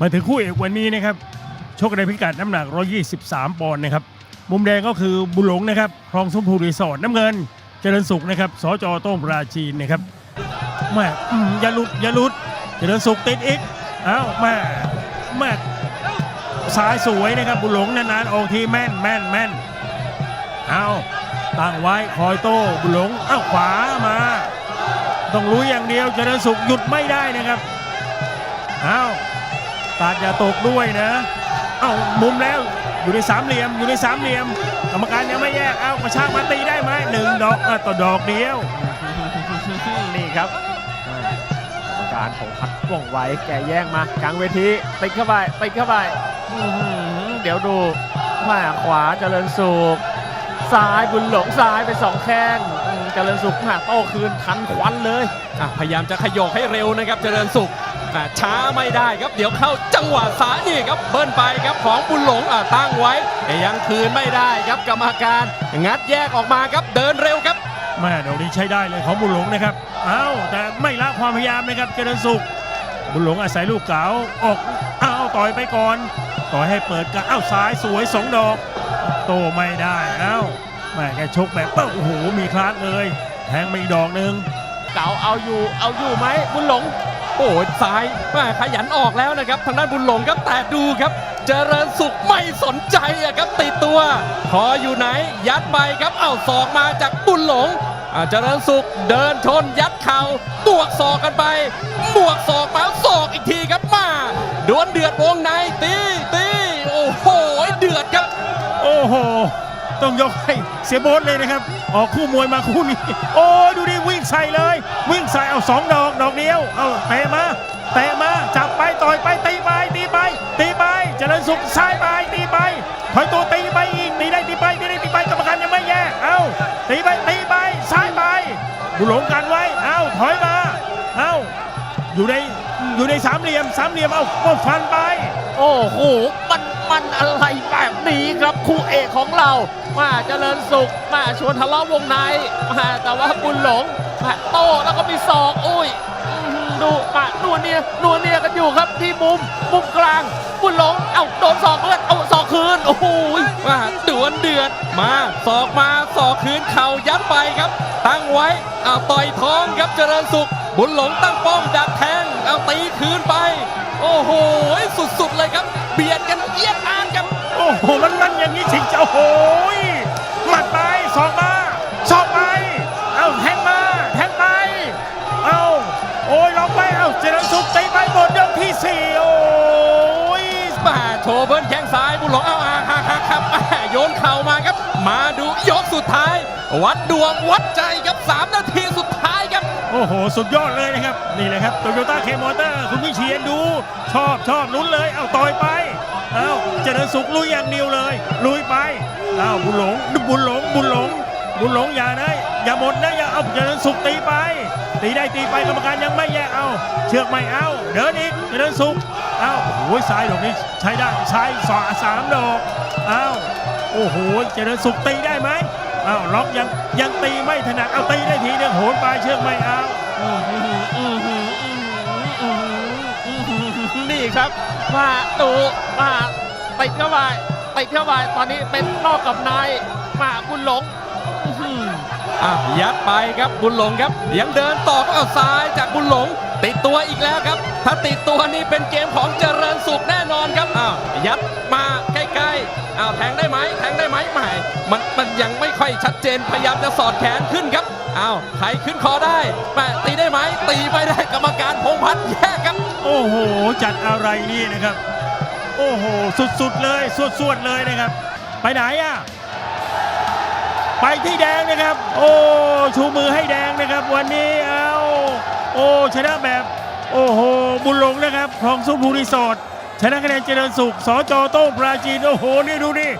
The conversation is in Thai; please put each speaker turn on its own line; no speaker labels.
มาถึงคู่เอกวันนี้นะครับชกในพิกัดน้ำหนัก 123 ปอนด์นะครับ มุมแดงก็คือบุหลงนะครับคลองสมพูรีสอร์ทน้ำเงิน เจริญสุขนะครับสจโต้งปราจีนนะครับแม่อย่าหลุดอย่าหลุด เจริญสุขติดอีกเอ้าแม่แม่ซ้ายสวยนะครับบุหลงนานๆออกทีแม่นแม่นแม่นเอาตั้งไว้คอยโต้บุหลงเอ้าขวามา ต้องรู้อย่างเดียวเจริญสุขหยุดไม่ได้นะครับเอา ตาดอย่าตกด้วยนะ เอามุมแล้วอยู่ในสามเหลี่ยมอยู่ในสามเหลี่ยม กรรมการยังไม่แยกเอากระชากมาตีได้ไหมหนึ่งดอกอะต่อดอกเดียว
นี่ครับอ่ากรรมการของพัดว่องไวแกแย่งมากลางเวทีติดเข้าไปติดเข้าไปอื้อหือเดี๋ยวดูมาขวาเจริญสุขซ้ายบุญหลงซ้ายไปสองแข้งอืมเจริญสุขมาโต้คืนทันควันเลย
อะพยายามจะขยกให้เร็วนะครับเจริญสุข อะช้าไม่ได้ครับเดี๋ยวเข้าจังหวะซ้ายนี่ครับเบิ้ลไปครับของบุญหลงอะตั้งไว้แต่ยังคืนไม่ได้ครับกรรมการ งัดแยกออกมาครับเดินเร็วครับ
แม่ดอกนี้ใช้ได้เลยของบุญหลงนะครับเอ้าแต่ไม่ละความพยายามนะครับเจริญสุข บุญหลงอาศัยลูกเก๋าออกเอ้าต่อยไปก่อน ต่อยให้เปิดกะเอ้าซ้ายสวยสองดอก โตไม่ได้เอ้าแม่แกชกแบบโอ้โหมีคลาสเลย แทงมาอีกดอกหนึ่ง
เก๋าเอาอยู่เอาอยู่ไหมบุญหลง
โอ้ยซ้ายแม่ขยันออกแล้วนะครับ ทางด้านบุญหลงครับแต่ดูครับ เจริญสุขไม่สนใจอะครับติดตัวพออยู่ไหนยัดไปครับเอ้าศอกมาจากบุญหลงเจริญสุขเดินชนยัดเข่าบวกศอกกันไป บวกศอกมาศอกอีกทีครับมาดวลเดือดวงใน ต้อ
งยกให้เสียโบทเลยนะครับ ออกคู่มวยมาคู่นี้ โอ้ดูดิวิ่งใส่เลย วิ่งใส่เอาสองดอกดอกเดียว เอาเตะมาเตะมาจับไปต่อยไปตีไปตีไปตีไปเจริญสุขซ้ายไปตีไปถอยตัวตีไปอีกตีได้ตีไปตีได้ตีไปกรรมการยังไม่แยกเอาตีไปตีไปซ้ายไปบุหลงกันไว้เอาถอยมาเอาอยู่ในอยู่ในสามเหลี่ยมสามเหลี่ยมเอาก็ฟันไป
โอ้โห มัน มันอะไร ครับคู่เอกของเรามาเจริญสุขมาชวนทะเลาะวงในมาแต่ว่าบุญหลงมาโต้แล้วก็มีศอกอุ้ยดูมานัวเนียนัวเนียกันอยู่ครับที่มุมมุมกลางบุญหลงเอ้าโดนศอกเลือดเอาศอกคืนโอ้โห
มาดวลเดือดมาศอกมาศอกคืนเข่ายัดไปครับ ตั้งไว้เอาต่อยท้องครับเจริญสุข บุญหลงตั้งป้อมดักแทงเอาตีคืนไป โอ้โหสุดๆเลยครับ เบียดกันเอียดอานครับ
โอ้โหมันมันอย่างนี้ชิงจะโอ้โหยหมัดไปสองมาสองไปเอาแทงมาแทงไปเอาโอ้ยล็อกไปเอาเจริญสุขตีไปหมดยกที่สี่โอ้ย
มาโชว์เบิ้ลแข้งซ้ายบุญหลงเอาอาฮักฮักครับแม่โยนเข่ามาครับ มาดูยกสุดท้าย วัดดวงวัดใจครับ3นาทีสุดท้ายครับ
โอ้โห สุดยอดเลยนะครับ นี่แหละครับโตโยต้าเคมอเตอร์คุณวิเชียนดู ชอบชอบลุ้นเลย เอาต่อยไป เอาเจริญสุขลุยอย่างเดียวเลย ลุยไป เอาบุญหลงบุญหลงบุญหลง บุญหลงอย่านะอย่าหมดนะอย่าเอาเจริญสุขตีไป ตีได้ตีไปกรรมการยังไม่แยกเอา เชือกไม่เอา เดินอีกเจริญสุขเอาโอ้ยซ้ายดอกนี้ใช้ได้ซ้สองสามดอกเอาโอ้โหเจริญสุขตีได้ไหม อาล็อกยังยังตีไม่ถนัดเอาตีได้ทีนึงโหนไปเชือกไม่เอา
อื้อหืออื้อหืออื้อหืออื้อหืออื้อหือนี่ครับมาดูมาติดเข้าไปติดเข้าไปตอนนี้เป็นนอกกับในมาบุญหลงอื้อหือ
อะยัดไปครับบุญหลงครับ ยังเดินต่อก็เอาซ้ายจากบุญหลง ติดตัวอีกแล้วครับ ถ้าติดตัวนี่เป็นเกมของเจริญสุขแน่นอนครับอ้าวยัดมาใกล้ๆอ้าวแทงได้ไหมแทงได้ไหมไม่มันมันยังไม่ค่อย ชัดเจนพยายามจะสอดแขนขึ้นครับอ้าวไถขึ้นคอได้แม่ตีได้ไหมตีไม่ได้กรรมการพงพัฒน์แยกครับ
โอ้โห จัดอะไรนี่นะครับ โอ้โห สุดๆเลยสวดๆเลยนะครับ ไปไหนอะไปที่แดงนะครับ โอ้ชูมือให้แดงนะครับ วันนี้เอาโอ้ชนะแบบโอ้โหบุญหลงนะครับคลองสุภูรีสอร์ทชนะคะแนนเจริญสุขสจโต้งปราจีนโอ้โหนี่ดูนี่